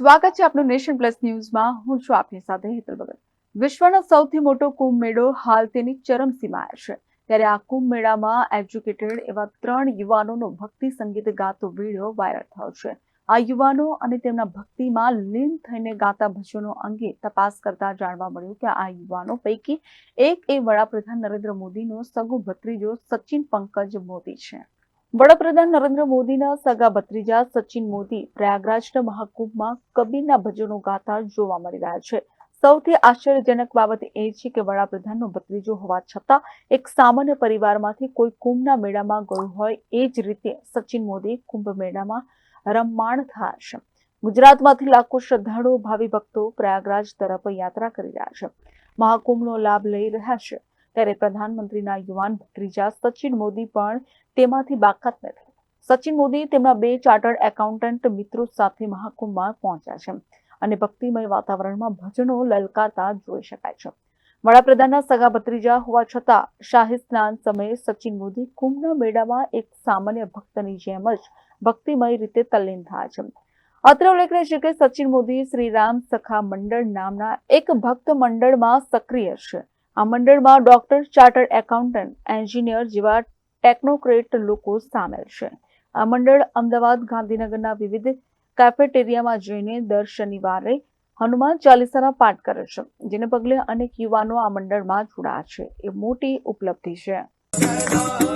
સ્વાગત છે આપનું નેશન પ્લસ ન્યૂઝમાં. હું છું આપની સાથે હેતલ ભગત. વિશ્વનો સૌથી મોટો કુંભ મેળો હાલ તેની ચરમસીમાએ છે. ત્યારે આ કુંભ મેળામાં એજ્યુકેટેડ એવા ત્રણ યુવાનોનો ભક્તિ સંગીત ગાતો વીડિયો વાયરલ થયો છે. આ યુવાનો અને તેમના ભક્તિમાં લીન થઈને ગાતા ભજનો અંગે તપાસ કરતા જાણવા મળ્યું કે આ યુવાનો પૈકી એક એ વડાપ્રધાન નરેન્દ્ર મોદીનો સગો ભત્રીજો સચિન પંકજ મોદી છે. વડાપ્રધાન નરેન્દ્ર મોદીના સગા ભત્રીજા સચિન મોદી પ્રયાગરાજના મહાકુંભમાં કબીરના ભજનો ગાતા જોવા મળી રહ્યા છે. સૌથી આશ્ચર્યજનક બાબત એ છે કે વડાપ્રધાનનો ભત્રીજો હોવા છતાં એક સામાન્ય પરિવારમાંથી કોઈ કુંભના મેળામાં ગયું હોય એ જ રીતે સચિન મોદી કુંભ મેળામાં રમમાણ થયા ગુજરાતમાંથી લાખો શ્રદ્ધાળુઓ ભાવિ ભક્તો પ્રયાગરાજ તરફ યાત્રા કરી રહ્યા છે. મહાકુંભનો લાભ લઈ રહ્યા છે. ત્યારે પ્રધાનમંત્રીના યુવાન ભત્રીજા સચિન મોદી પણ તેમાંથી બાકાત નથી. સચિન મોદી તેમના બે ચાર્ટર્ડ એકાઉન્ટન્ટ મિત્રો સાથે મહાકુંભમાં પહોંચ્યા છે અને ભક્તિમય વાતાવરણમાં ભજનો લલકારતા જોઈ શકાય છે. વડાપ્રધાનના સગા ભત્રીજા હોવા છતાં શાહી સ્નાન સમયે સચિન મોદી કુંભના મેળામાં એક સામાન્ય ભક્તની જેમ જ ભક્તિમય રીતે તલ્લીન થયા છે. અત્રે ઉલ્લેખનીય છે કે સચિન મોદી શ્રીરામ સખા મંડળ નામના એક ભક્ત મંડળમાં સક્રિય છે. આ મંડળમાં ડોક્ટર, ચાર્ટર્ડ એકાઉન્ટન્ટ, એન્જિનિયર જેવા ટેકનોક્રેટ લોકો સામેલ છે. આ મંડળ અમદાવાદ, ગાંધીનગરના વિવિધ કેફેટેરિયામાં જઈને દર શનિવારે હનુમાન ચાલીસાના પાઠ કરે છે, જેને પગલે અનેક યુવાનો આ મંડળમાં જોડાયા છે. એ મોટી ઉપલબ્ધિ છે.